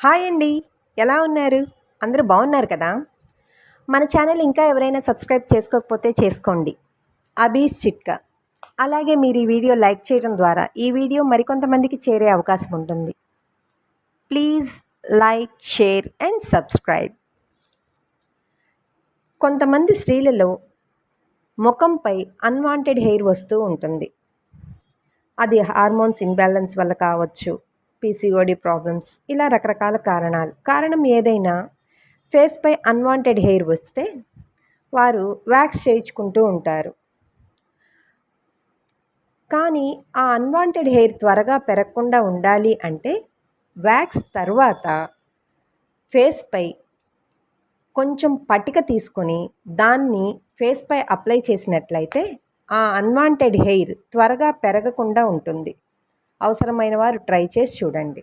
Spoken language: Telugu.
హాయ్ అండి. ఎలా ఉన్నారు? అందరూ బాగున్నారు కదా? మన ఛానల్ ఇంకా ఎవరైనా సబ్స్క్రైబ్ చేసుకోకపోతే చేసుకోండి. అబీస్ చిట్కా. అలాగే మీరు ఈ వీడియో లైక్ చేయడం ద్వారా ఈ వీడియో మరికొంతమందికి చేరే అవకాశం ఉంటుంది. Please like share and subscribe. కొంతమంది స్త్రీలలో ముఖంపై అన్వాంటెడ్ హెయిర్ వస్తూ ఉంటుంది. అది హార్మోన్స్ ఇన్బ్యాలెన్స్ వల్ల కావచ్చు పీసీఓడి ప్రాబ్లమ్స్ ఇలా రకరకాల కారణాలు. కారణం ఏదైనా ఫేస్పై అన్వాంటెడ్ హెయిర్ వస్తే వారు వ్యాక్స్ చేయించుకుంటూ ఉంటారు. కానీ ఆ అన్వాంటెడ్ హెయిర్ త్వరగా పెరగకుండా ఉండాలి అంటే వ్యాక్స్ తర్వాత ఫేస్పై కొంచెం పటిక తీసుకొని దాన్ని ఫేస్పై అప్లై చేసినట్లయితే ఆ అన్వాంటెడ్ హెయిర్ త్వరగా పెరగకుండా ఉంటుంది. అవసరమైన వారు ట్రై చేసి చూడండి.